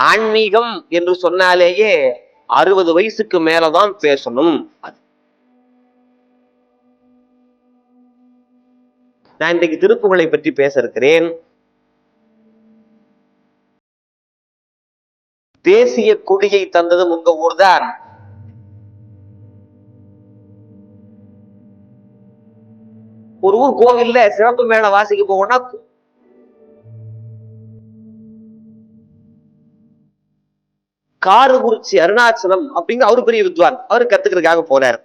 ஆன்மீகம் என்று சொன்னாலேயே அறுபது வயசுக்கு மேலதான் பேசணும் அது. நான் இன்றைக்கு திருப்புகளை பற்றி பேச இருக்கிறேன் தேசிய கொடியை தந்ததும் உங்க ஊர்தான். ஒரு ஊர் கோவில்ல சிறப்பு மேல வாசிக்க போகணும்னா காரகுறிச்சி அருணாச்சலம் அப்படிங்கிற அவரு பெரிய வித்வான். அவரு கத்துக்கிறதுக்காக போறாரு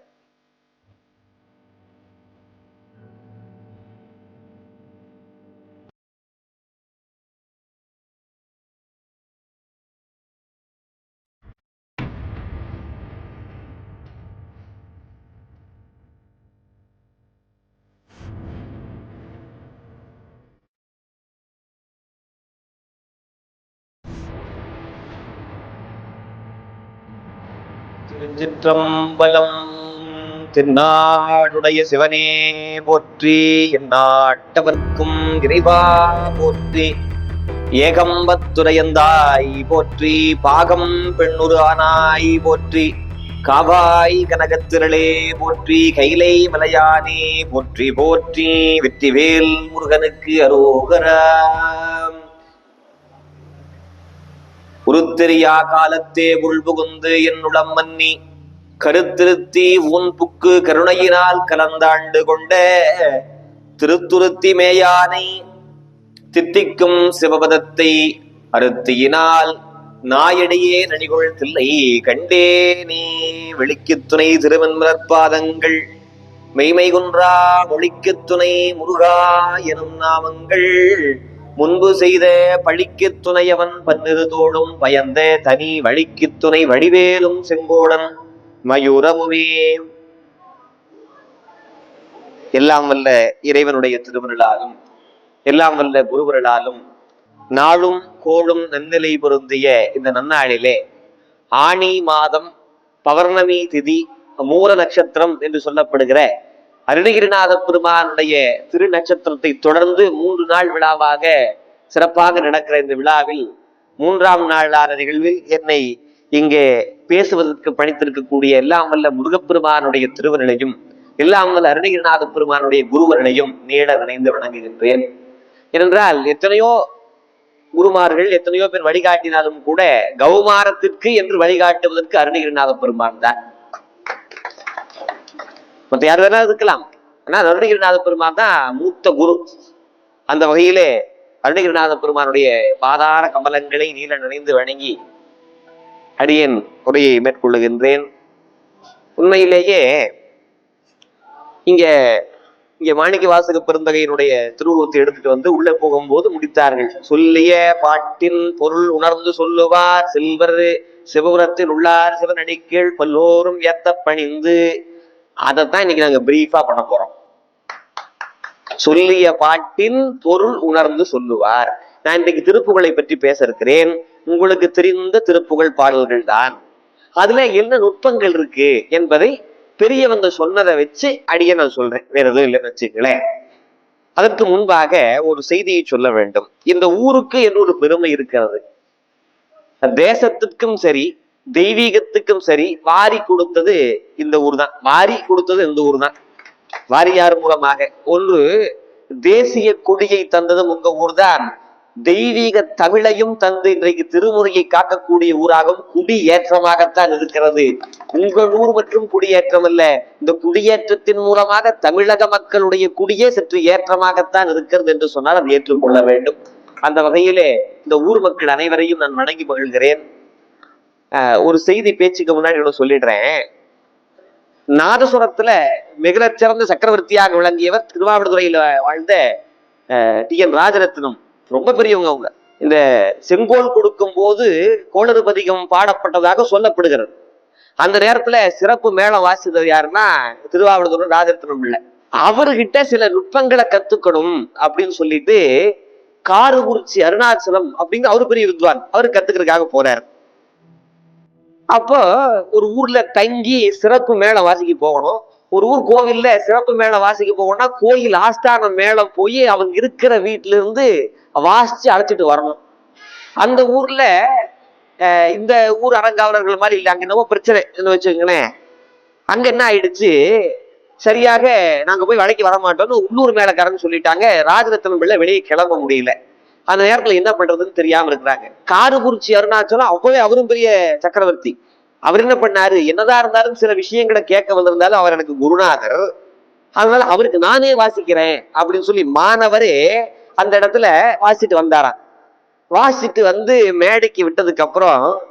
திருச்சிற்றம்பலம் திருநாடுடைய சிவனே போற்றி எந்நாட்டவர்க்கும் இறைவா போற்றி. ஏகம்பத்துரையந்தாய் போற்றி பாகம் பெண்ணுரு ஆனாய் போற்றி. காவாய் கனகத்திரளே போற்றி கைலை மலையானே போற்றி போற்றி. வெற்றிவேல் முருகனுக்கு அரோகரம் உருத்தெரியா காலத்தே உள்புகுந்து என்னுளம் மன்னி. கருத்திருத்தி உன் புக்கு கருணையினால் கலந்தாண்டு கொண்ட. திருத்துருத்தி மேயானை தித்திக்கும் சிவபதத்தை அருத்தியினால் நாயடியே நனிகொள் தில்லை கண்டேனே வெளிக்குத் துணை திருவன்மலர்பாதங்கள் மெய்மை குன்றா மொழிக்குத் துணை முருகா எனும் நாமங்கள். முன்பு செய்த பழிக்குத் துணையவன் பன்னிரு தோளும் பயந்த தனி வழிக்குத் துணை வடிவேலும் செங்கோடன் மயூரமுமே. எல்லாம் வல்ல இறைவனுடைய திருவருளாலும் எல்லாம் வல்ல குருவருளாலும் நாளும் கோளும் நன்னிலை பொருந்திய இந்த நன்னாளிலே ஆணி மாதம் பௌர்ணமி திதி மூல நட்சத்திரம் என்று சொல்லப்படுகிற அருணகிரிநாத பெருமானுடைய திரு நட்சத்திரத்தை தொடர்ந்து மூன்று நாள் விழாவாக சிறப்பாக நடக்கிற இந்த விழாவில் மூன்றாம் நாளான நிகழ்வில் என்னை இங்கே பேசுவதற்கு பணித்திருக்கக்கூடிய எல்லாம் வல்ல முருகப்பெருமானுடைய திருவருளையும் எல்லாம் வல்ல அருணகிரிநாத பெருமானுடைய குருவருளையும் நீள நினைந்து வணங்குகின்றேன். ஏனென்றால் எத்தனையோ குருமார்கள் எத்தனையோ பேர் வழிகாட்டினாலும் கூட கௌமாரத்திற்கு என்று வழிகாட்டுவதற்கு அருணகிரிநாத பெருமான் தான். மற்ற யார் வேணா இருக்கலாம். ஆனா அருணகிரிநாத பெருமான் தான் மூத்த குரு. அந்த வகையிலே அருணகிரிநாத பெருமானுடைய பாதார கமலங்களை நீல நினைந்து வணங்கி அடியன் உரையை மேற்கொள்ளுகின்றேன். உண்மையிலேயே இங்க இங்க மாணிக்க வாசக பெருந்தகையினுடைய திருவுருவத்தை எடுத்துட்டு வந்து உள்ளே போகும்போது முடித்தார்கள். சொல்லிய பாட்டின் பொருள் உணர்ந்து சொல்லுவார். செல்வர் சிவபுரத்தில் உள்ளார். சிவனடிக்கீழ் பல்லோரும் ஏத்த பணிந்து அதைத்தான் இன்னைக்கு நாங்க பிரீஃபா பண்ண போறோம். சொல்லிய பாட்டின் பொருள் உணர்ந்து சொல்லுவார். நான் இன்றைக்கு திருப்புகளை பற்றி பேச இருக்கிறேன். உங்களுக்கு தெரிந்த திருப்புகழ் பாடல்கள் தான். அதுல என்ன நுட்பங்கள் இருக்கு என்பதை பெரியவங்க சொன்னதை வச்சு அடிய நான் சொல்றேன். வேற எதுவும் இல்லைன்னு வச்சுங்களேன் அதற்கு முன்பாக ஒரு செய்தியை சொல்ல வேண்டும். இந்த ஊருக்கு என்ன ஒரு பெருமை இருக்கிறது. தேசத்துக்கும் சரி தெய்வீகத்துக்கும் சரி வாரி கொடுத்தது இந்த ஊர் தான் வாரி கொடுத்தது இந்த ஊர் தான் வாரியார் மூலமாக. ஒன்று தேசிய கொடியை தந்ததும் உங்க ஊர் தான் தெய்வீக தமிழையும் தந்து இன்றைக்கு திருமுறையை காக்கக்கூடிய ஊராகவும் குடியேற்றமாகத்தான் இருக்கிறது. உங்கள் ஊர் மற்றும் குடியேற்றம் அல்ல இந்த குடியேற்றத்தின் மூலமாக தமிழக மக்களுடைய குடியே சற்று ஏற்றமாகத்தான் இருக்கிறது என்று சொன்னால் அதை ஏற்றுக்கொள்ள வேண்டும். அந்த வகையிலே இந்த ஊர் மக்கள் அனைவரையும் நான் வணங்கி மகிழ்கிறேன். ஒரு செய்தி பேச்சுக்கு முன்னாடி ஒன்று சொல்லிடுறேன். நாதசுரத்துல மிகச் சிறந்த சக்கரவர்த்தியாக விளங்கியவர் திருவாவடுதுறையில வாழ்ந்த டி. என். ராஜரத்னம். ரொம்ப பெரியவங்க அவங்க. இந்த செங்கோல் கொடுக்கும் போது கோளறுபதிகம் பாடப்பட்டதாக சொல்லப்படுகிறது. அந்த நேரத்துல சிறப்பு மேளம் வாசித்தவர் யாருன்னா திருவாவடுதுறை ராஜரத்னம் இல்லை அவர்கிட்ட சில நுட்பங்களை கத்துக்கணும் அப்படின்னு சொல்லிட்டு காரகுறிச்சி அருணாச்சலம் அப்படிங்கிற அவரு பெரிய வித்வான். அவர் கத்துக்கிறதுக்காக போறாரு. அப்போ ஒரு ஊர்ல தங்கி சிறப்பு மேல வாசிக்க போகணும். ஒரு ஊர் கோவில்ல சிறப்பு மேல வாசிக்க போகணும்னா கோயில் ஆஸ்தான மேல போய் அவங்க இருக்கிற வீட்டுல இருந்து வாசிச்சு அழைச்சிட்டு வரணும். அந்த ஊர்ல இந்த ஊர் அறங்காவலர்கள் மாதிரி இல்லை அங்க என்னவோ பிரச்சனை வச்சுக்கோங்களேன். அங்க என்ன ஆயிடுச்சு? சரியாக நாங்க போய் வழக்கு வர மாட்டோம்னு உள்ளூர் மேலக்காரன்னு சொல்லிட்டாங்க. ராஜரத்னம் பிள்ளை வெளியே கிளம்ப முடியல. அந்த நேரத்துல என்ன பண்றதுன்னு தெரியாம இருக்கிறாங்க. காரகுறிச்சி அருணாச்சலம் அப்பவே அவரும் பெரிய சக்கரவர்த்தி. அவர் என்ன பண்ணாரு? என்னதான் இருந்தாலும் சில விஷயங்களை கேட்க வந்திருந்தாலும் அவர் எனக்கு குருநாதர். அதனால அவருக்கு நானே வாசிக்கிறேன் அப்படின்னு சொல்லி மாணவரே அந்த இடத்துல வாசிட்டு வந்தாராம். வாசிட்டு வந்து மேடைக்கு விட்டதுக்கு அப்புறம்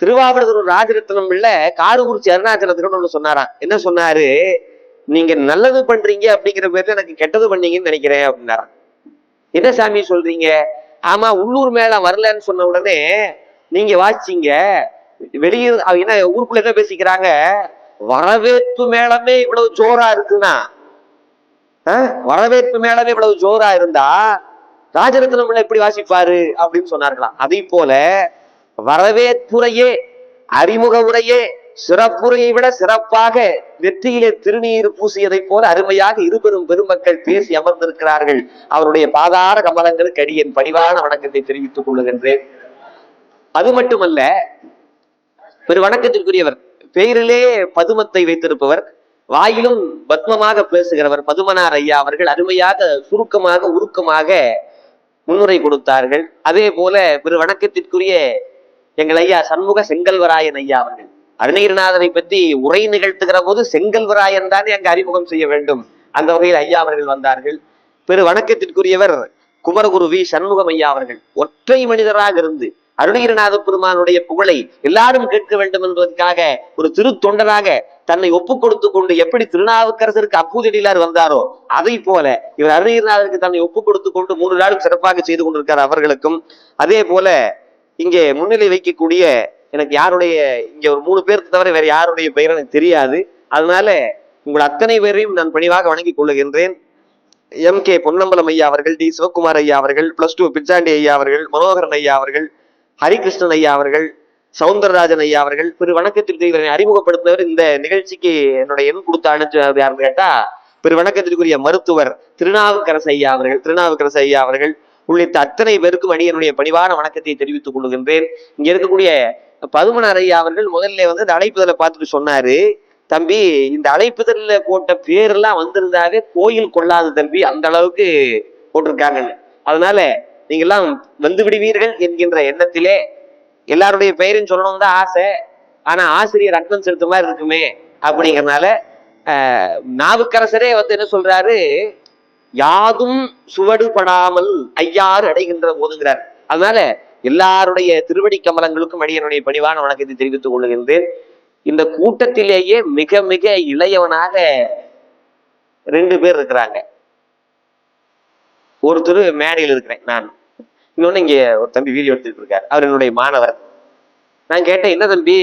திருவாவடுதுறை ராஜரத்னம் இல்ல காரகுறிச்சி அருணாச்சலத்துக்கு ஒன்று சொன்னாராம். என்ன சொன்னாரு? நீங்க நல்லது பண்றீங்க அப்படிங்கிற பேர்ல எனக்கு கெட்டது பண்ணீங்கன்னு நினைக்கிறேன் அப்படின்னாராம். என்ன சாமி சொல்றீங்க? ஆமா உள்ளூர் மேல வரலன்னு சொன்ன உடனே நீங்க வாசிச்சீங்க வெளியூர் என்ன ஊருக்குள்ள என்ன பேசிக்கிறாங்க. வரவேற்பு மேளமே இவ்வளவு ஜோரா இருக்குன்னா வரவேற்பு மேளமே இவ்வளவு ஜோரா இருந்தா ராஜரத்னம் எப்படி வாசிப்பாரு அப்படின்னு சொன்னார்களாம். அதே போல வரவேற்புரையே அறிமுக உரையே சிறப்புரையை விட சிறப்பாக வெற்றியிலே திருநீர் பூசியதைப் போல அருமையாக இருபெரும் பெருமக்கள் பேசி அமர்ந்திருக்கிறார்கள். அவருடைய பாதார கமலங்களுக்கு அடியின் பணிவான வணக்கத்தை தெரிவித்துக் கொள்ளுகின்றேன். அது மட்டுமல்ல பெரு வணக்கத்திற்குரியவர் பெயரிலே பதுமத்தை வைத்திருப்பவர் வாயிலும் பத்மமாக பேசுகிறவர் பதுமனார் ஐயா அவர்கள் அருமையாக சுருக்கமாக உருக்கமாக முன்னுரை கொடுத்தார்கள். அதே போல பெரு வணக்கத்திற்குரிய எங்கள் ஐயா சண்முக செங்கல்வராயன் ஐயா அவர்கள். அருணகிரிநாதரை பற்றி உரை நிகழ்த்துகிற போது செங்கல்வராயன் தானே அங்கு அறிமுகம் செய்ய வேண்டும். அந்த வகையில் ஐயா அவர்கள் வந்தார்கள். பெரு வணக்கத்திற்குரியவர் குமரகுரு வி. சண்முகம் ஐயா அவர்கள். ஒற்றை மனிதராக இருந்து அருணகிரிநாத பெருமானுடைய புகழை எல்லாரும் கேட்க வேண்டும் என்பதற்காக ஒரு திரு தொண்டராக தன்னை ஒப்பு கொடுத்து கொண்டு எப்படி திருநாவுக்கரசருக்கு அப்பூதடியிலார் வந்தாரோ அதை போல இவர் அருணகிரிநாதருக்கு தன்னை ஒப்பு கொடுத்து கொண்டு மூன்று நாளும் சிறப்பாக செய்து கொண்டிருக்கார் அவர்களுக்கும். அதே போல இங்கே முன்னிலை வைக்கக்கூடிய எனக்கு யாருடைய இங்கே ஒரு மூணு பேருக்கு தவிர வேறு யாருடைய பெயர் எனக்கு தெரியாது. அதனால உங்கள் அத்தனை பேரையும் நான் பணிவாக வணங்கிக் கொள்ளுகின்றேன். எம் கே பொன்னம்பலம் ஐயா அவர்கள் டி சிவகுமார் ஐயா அவர்கள் பிளஸ் டூ பிச்சாண்டி ஐயா அவர்கள் மனோகரன் ஐயா அவர்கள் ஹரிகிருஷ்ணன் ஐயா அவர்கள் சவுந்தரராஜன் ஐயா அவர்கள் பெரு வணக்கத்திற்கு இவரை அறிமுகப்படுத்தினவர் இந்த நிகழ்ச்சிக்கு என்னுடைய எண் கொடுத்து அனுப்பிச்சது யாருன்னு கேட்டா பெரு வணக்கத்திற்குரிய மருத்துவர் திருநாவுக்கரசு ஐயா அவர்கள் திருநாவுக்கரசு ஐயா அவர்கள் உள்ளிட்ட அத்தனை பேருக்கும் அடியனுடைய பணிவான வணக்கத்தை தெரிவித்துக் கொள்கின்றேன் இங்க இருக்கக்கூடிய பதுமனார் ஐயா அவர்கள் முதல்ல வந்து இந்த அழைப்புதலை பார்த்துட்டு சொன்னாரு. தம்பி இந்த அழைப்புதல்ல போட்ட பேரெல்லாம் வந்திருந்தாவே கோயில் கொள்ளாது தம்பி அந்த அளவுக்கு போட்டிருக்காங்கன்னு. அதனால நீங்கெல்லாம் வந்து விடுவீர்கள் என்கின்ற எண்ணத்திலே எல்லாருடைய பெயரையும் சொல்லணும் தான் ஆசை. ஆனா ஆசிரியர் அர்த்தம் செலுத்த மாதிரி இருக்குமே அப்படிங்கிறனால நாவுக்கரசரே வந்து என்ன சொல்றாரு? யாதும் சுவடுபடாமல் ஐயாறு அடைகின்ற போதுங்கிறார். அதனால எல்லாருடைய திருவடி கமலங்களுக்கும் அடியனுடைய பணிவான வணக்கத்தை தெரிவித்துக் கொள்ளுகின்றேன் இந்த கூட்டத்திலேயே மிக மிக இளையவனாக ரெண்டு பேர் இருக்கிறாங்க. ஒருத்தர் மேடையில் இருக்கிறேன் நான். இன்னொன்னு இங்க ஒரு தம்பி வீடியோ எடுத்துட்டு இருக்காரு. அவர் என்னுடைய மாணவர். நான் கேட்டேன் என்ன தம்பி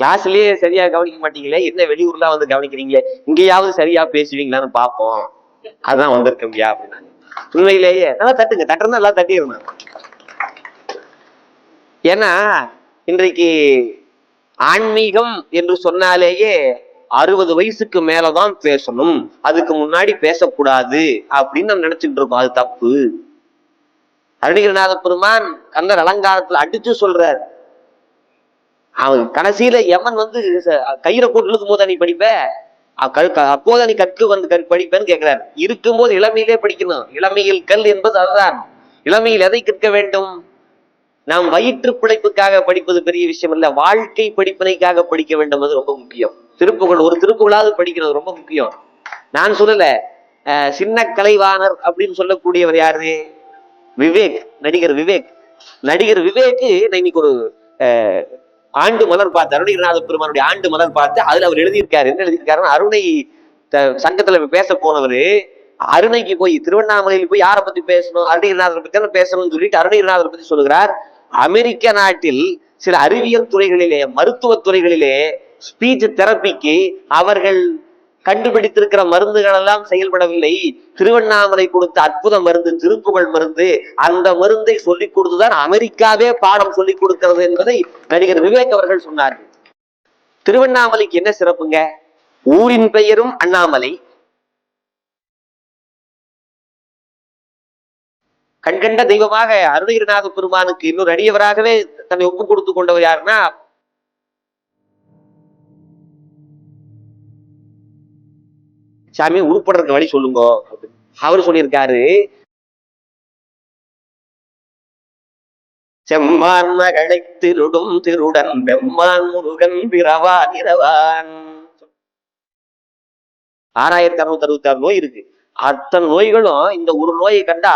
கிளாஸ்லயே சரியா கவனிக்க மாட்டீங்களே? என்ன வெளியூர்லாம் வந்து கவனிக்கிறீங்க? இங்கேயாவது சரியா பேசுவீங்களான்னு பார்ப்போம். அதான் வந்திருக்கம்பியா அப்படின்னா உண்மையிலேயே நல்லா தட்டுங்க. தட்டுறதா எல்லாம் தட்டிடணும். ஏன்னா இன்றைக்கு ஆன்மீகம் என்று சொன்னாலேயே அறுபது வயசுக்கு மேலதான் பேசணும். அதுக்கு முன்னாடி பேசக்கூடாது அப்படின்னு நம்ம நினைச்சுட்டு இருக்கோம். அது தப்பு. அருணகிரிநாத பெருமான் கந்தர் அலங்காரத்துல அடிச்சு சொல்றார். அவன் கடைசியில எமன் வந்து ச- கயிறை போட்டு இழுக்கும் போது நீ படிப்ப? அப்போதான் அப்போது நீ கற்று வந்து கற் படிப்பேன்னு கேட்கிறார் இருக்கும்போது இளமையிலே படிக்கணும். இளமையில் கல் என்பது அதுதான். இளமையில் எதை கற்க வேண்டும்? நாம் வயிற்று பிழைப்புக்காக படிப்பது பெரிய விஷயம் இல்ல வாழ்க்கை படிப்பினைக்காக படிக்க வேண்டும் அது ரொம்ப முக்கியம். திருப்புகள் ஒரு திருப்புகளாவது படிக்கிறது ரொம்ப முக்கியம். நான் சொல்லல சின்ன கலைவாணர் அப்படின்னு சொல்லக்கூடியவர் யாரு? விவேக் நடிகர் விவேக். நடிகர் விவேக்கு இன்னைக்கு ஒரு அஹ், ஆண்டு மலர் பார்த்து அருணகிரிநாத பெருமானுடைய ஆண்டு மலர் பார்த்து அதுல அவர் எழுதியிருக்காரு. என்ன எழுதியிருக்காருன்னா அருணை சங்கத்துல பேச போனவரு அருணைக்கு போய் திருவண்ணாமலையில் போய் யாரை பத்தி பேசணும்? அருணகிரிநாதரை பத்தி தான் பேசணும்னு சொல்லிட்டு அருணகிரிநாதரை பத்தி சொல்லுகிறார். அமெரிக்க நாட்டில் சில அறிவியல் துறைகளிலே மருத்துவ துறைகளிலே ஸ்பீச் தெரப்பிக்கு அவர்கள் கண்டுபிடித்திருக்கிற மருந்துகள் எல்லாம் செயல்படவில்லை. திருவண்ணாமலை கொடுத்த அற்புத மருந்து திருப்புகழ் மருந்து அந்த மருந்தை சொல்லிக் கொடுத்துதான் அமெரிக்காவே பாடம் சொல்லிக் கொடுக்கிறது என்பதை நடிகர் விவேக் அவர்கள் சொன்னார்கள். திருவண்ணாமலைக்கு என்ன சிறப்புங்க? ஊரின் பெயரும் அண்ணாமலை கண்கண்ட தெய்வமாக அருணகிரிநாத பெருமானுக்கு இன்னொரு அடியவராகவே தன்னை ஒப்பு கொடுத்து கொண்டவர் யாருன்னா சாமி உருப்படுறதுக்கு வழி சொல்லுங்க அவர் சொல்லியிருக்காரு. செம்மான் மகளை திருடும் திருடன் பெம்மான் முருகன் பிறவான் இரவான் ஆறாயிரத்தி அறுநூத்தி அறுபத்தி ஆறு நோய் இருக்கு. அத்தனை நோய்களும் இந்த ஒரு நோயை கண்டா